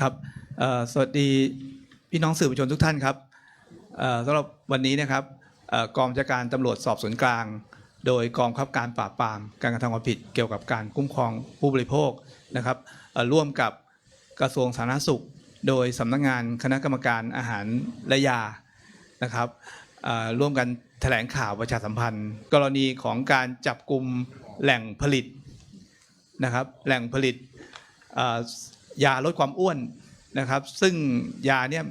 ครับสวัสดีพี่น้องสื่อมวลชนทุกท่านครับสำหรับวันนี้นะครับกองบัญชาการตำรวจสอบสวนกลาง โดยกองคับการปราบปรามการกระทำความผิดเกี่ยวกับการคุ้มครองผู้บริโภคนะครับร่วมกับกระทรวงสาธารณสุข โดยสำนักงานคณะกรรมการอาหารและยานะครับร่วมกันแถลงข่าวประชาสัมพันธ์ กรณีของการจับกลุ่มแหล่งผลิตนะครับแหล่งผลิต ยาลดความอ้วนนะครับ ซึ่งยาเนี่ย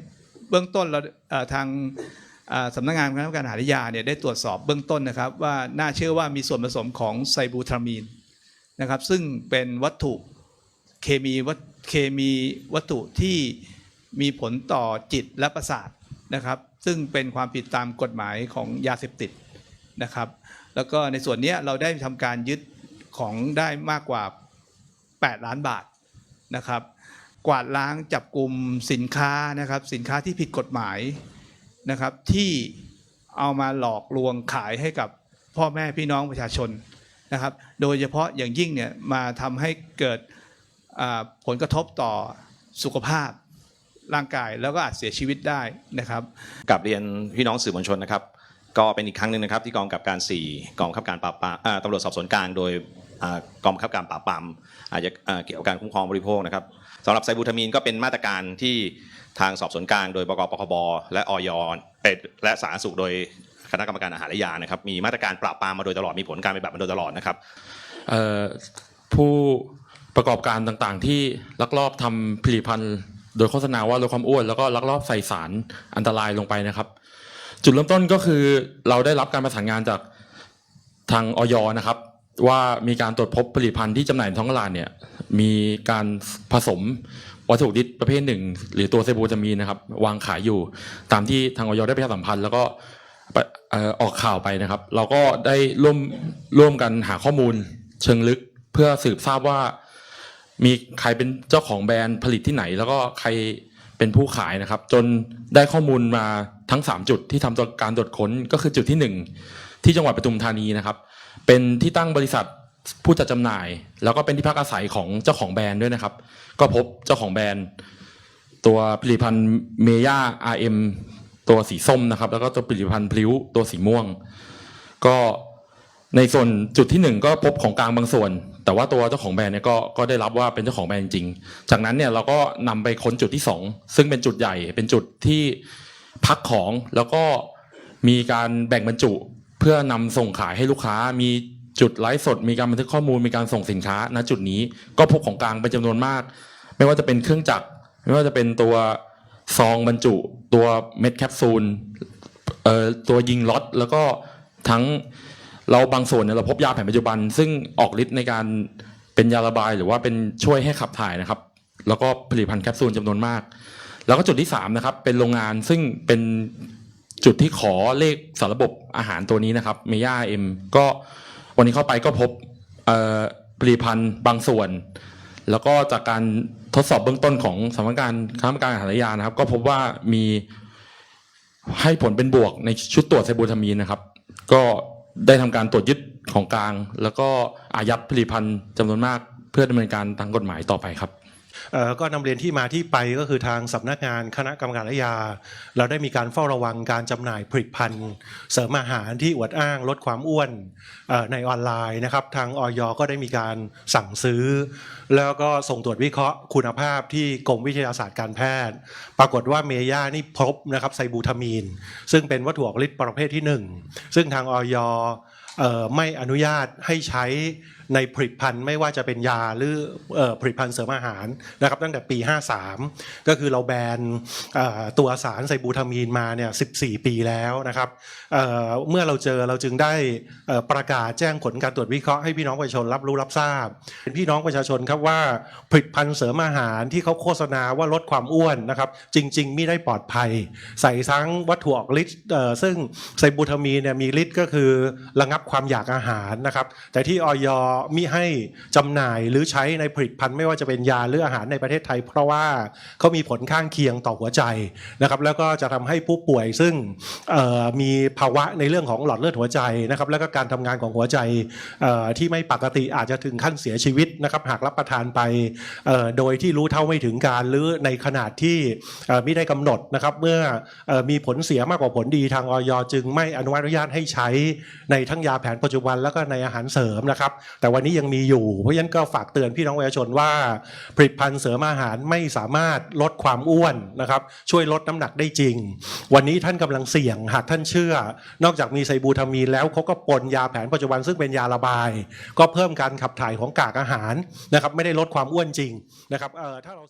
เบื้องต้นเราทางสำนักงานคณะกรรมการอาหารยาเนี่ยได้ตรวจสอบเบื้องต้นนะครับ ว่าน่าเชื่อว่ามีส่วนผสมของไซบูทรามีนนะครับ ซึ่งเป็นวัตถุเคมีวัตเคมีวัตถุที่มีผลต่อจิตและประสาทนะครับ ซึ่งเป็นความผิดตามกฎหมายของยาเสพติดนะครับ แล้วก็ในส่วนนี้เราได้ทำการยึดของได้มากกว่า 8 ล้านบาท นะครับ กวาดล้างจับกลุ่มสินค้านะครับ สินค้าที่ผิดกฎหมายนะครับ ที่เอามาหลอกลวงขายให้กับพ่อแม่พี่น้องประชาชนนะครับ โดยเฉพาะอย่างยิ่งเนี่ยมาทำให้เกิดผลกระทบต่อสุขภาพร่างกายแล้วก็อาจเสียชีวิตได้นะครับกับเรียนพี่น้องสื่อมวลชนนะครับ ก็เป็นอีกครั้งหนึ่งนะครับ ที่กองกับการ4กองบังคับการปราบปรามตำรวจสอบสวนกลางโดย กองบังคับการปราบปรามอาจจะเกี่ยวกับการคุ้มครองบริโภคนะครับสำหรับไซบูทามีนก็เป็นมาตรการที่ทางสอบสวนกลางโดยบกปคบและออยและสาธารณสุขโดยคณะกรรมการอาหารและยานะครับมีมาตรการปราบปรามมาโดยตลอดมีผลการปฏิบัติมาโดยตลอดนะครับผู้ประกอบการต่างๆ ที่ลักลอบทำผลิตภัณฑ์โดยโฆษณาว่าลดความอ้วนแล้วก็ลักลอบใส่สารอันตรายลงไปนะครับ จุดเริ่มต้นก็คือเราได้รับการประสานงานจากทางออยนะครับ ว่ามีการตรวจพบผลิตภัณฑ์ที่จำหน่ายในท้องตลาดเนี่ยมีการผสมวัตถุดิบประเภทหนึ่ง หรือตัวไซบูทามีนนะครับ วางขายอยู่ตามที่ทางออยได้ประชาสัมพันธ์ แล้วก็เอ่อออกข่าวไปนะครับ เราก็ได้ร่วมร่วมกันหาข้อมูลเชิงลึกเพื่อสืบทราบว่า มีใครเป็นเจ้าของแบรนด์ผลิตที่ไหน แล้วก็ใครเป็นผู้ขายนะครับ จนได้ข้อมูลมาทั้ง 3 จุดที่ทำการตรวจค้นก็คือจุดที่ 1 ที่จังหวัดปทุมธานีนะครับ เป็นที่ตั้งบริษัทผู้จัดจำหน่าย แล้วก็เป็นที่พักอาศัยของเจ้าของแบรนด์ด้วยนะครับ ก็พบเจ้าของแบรนด์ ตัวผลิตภัณฑ์เมย่า RM ตัวสีส้มนะครับ แล้วก็ตัวผลิตภัณฑ์พลิ้วตัวสีม่วง ก็ในส่วนจุดที่หนึ่งก็พบของกลางบางส่วน แต่ว่าตัวเจ้าของแบรนด์เนี่ยก็ก็ได้รับว่าเป็นเจ้าของแบรนด์จริง จากนั้นเนี่ยเราก็นำไปค้นจุดที่สองซึ่งเป็นจุดใหญ่เป็นจุดที่พักของแล้วก็มีการแบ่งบรรจุ พื่อนำส่งขายให้ลูกค้า มีจุดไลฟ์สด มีการบันทึกข้อมูล มีการส่งสินค้า ณจุดนี้ก็พบของกลางเป็นจำนวนมาก ไม่ว่าจะเป็นเครื่องจักร ไม่ว่าจะเป็นตัวซองบรรจุ ตัวเม็ดแคปซูลเอ่อตัวยิงล็อตแล้วก็ทั้งเราบางส่วนเนี่ยเราพบยาแผนปัจจุบัน ซึ่งออกฤทธิ์ในการเป็นยาระบายหรือว่าเป็นช่วยให้ขับถ่ายนะครับ แล้วก็ผลิตภัณฑ์แคปซูลจำนวนมาก แล้วก็จุดที่สามนะครับเป็นโรงงานซึ่งเป็น จุดที่ขอเลขสารระบบอาหารตัวนี้นะครับเมย่าเอ็มก็วันนี้เข้าไปก็พบผลิตภัณฑ์บางส่วน แล้วก็จากการทดสอบเบื้องต้นของสำนักงานคณะกรรมการอาหารและยานะครับ ก็พบว่ามีให้ผลเป็นบวกในชุดตรวจไซบูทามีนนะครับ ก็ได้ทำการตรวจยึดของกลาง แล้วก็อายัดผลิตภัณฑ์จำนวนมากเพื่อดำเนินการทางกฎหมายต่อไปครับ ก็นำเรียนที่มาที่ไปก็คือทางสำนักงานคณะกรรมการยา เราได้มีการเฝ้าระวังการจำหน่ายผลิตภัณฑ์ เสริมอาหารที่อวดอ้างลดความอ้วนในออนไลน์นะครับทางออยก็ได้มีการสั่งซื้อ แล้วก็ส่งตรวจวิเคราะห์คุณภาพที่กรมวิทยาศาสตร์การแพทย์ ปรากฏว่าเมย่านี่พบนะครับไซบูทามีน ซึ่งเป็นวัตถุออกฤทธิ์ประเภทที่หนึ่งซึ่งทางออยไม่อนุญาตให้ใช้ในผลิตภัณฑ์ไม่ว่าจะเป็นยาหรือผลิตภัณฑ์เสริมอาหารนะครับตั้งแต่ปี 53 ก็คือเราแบนตัวสารไซบูทามีนมาเนี่ย 14 ปีแล้วนะครับเเมื่อเราเจอเราจึงได้ประกาศแจ้งผลการตรวจวิเคราะห์ให้พี่น้องประชาชนรับรู้รับทราบ เป็นพี่น้องประชาชนครับว่าผลิตภัณฑ์เสริมอาหารที่เขาโฆษณาว่าลดความอ้วนนะครับ จริง ๆ ไม่ได้ปลอดภัย ใส่ทั้งวัตถุออกฤทธิ์ซึ่งไซบูทามีนเนี่ยมีฤทธิ์ก็คือระงับความอยากอาหารนะครับ แต่ที่ออยมิให้จำหน่ายหรือใช้ในผลิตภัณฑ์ไม่ว่าจะเป็นยาหรืออาหารในประเทศไทย เพราะว่าเขามีผลข้างเคียงต่อหัวใจนะครับแล้วก็จะทำให้ผู้ป่วยซึ่งมีภาวะในเรื่องของหลอดเลือดหัวใจนะครับแล้วก็การทำงานของหัวใจที่ไม่ปกติอาจจะถึงขั้นเสียชีวิตนะครับหากรับประทานไปโดยที่รู้เท่าไม่ถึงการหรือในขนาดที่ไม่ได้กำหนดนะครับเมื่ออมีผลเสียมากกว่าผลดีทางออยจึงไม่อนุญาตให้ใช้ในทั้งยาแผนปัจจุบันแล้วก็ในอาหารเสริมนะครับแต่วันนี้ยังมีอยู่ เพราะฉะนั้นก็ฝากเตือนพี่น้องประชาชนว่า ผลิตภัณฑ์เสริมอาหารไม่สามารถลดความอ้วนนะครับ ช่วยลดน้ำหนักได้จริง วันนี้ท่านกำลังเสี่ยงหากท่านเชื่อ นอกจากมีไซบูทามีนแล้วเขาก็ปนยาแผนปัจจุบันซึ่งเป็นยาระบาย ก็เพิ่มการขับถ่ายของกากอาหารนะครับไม่ได้ลดความอ้วนจริงนะครับเออถ้าเรา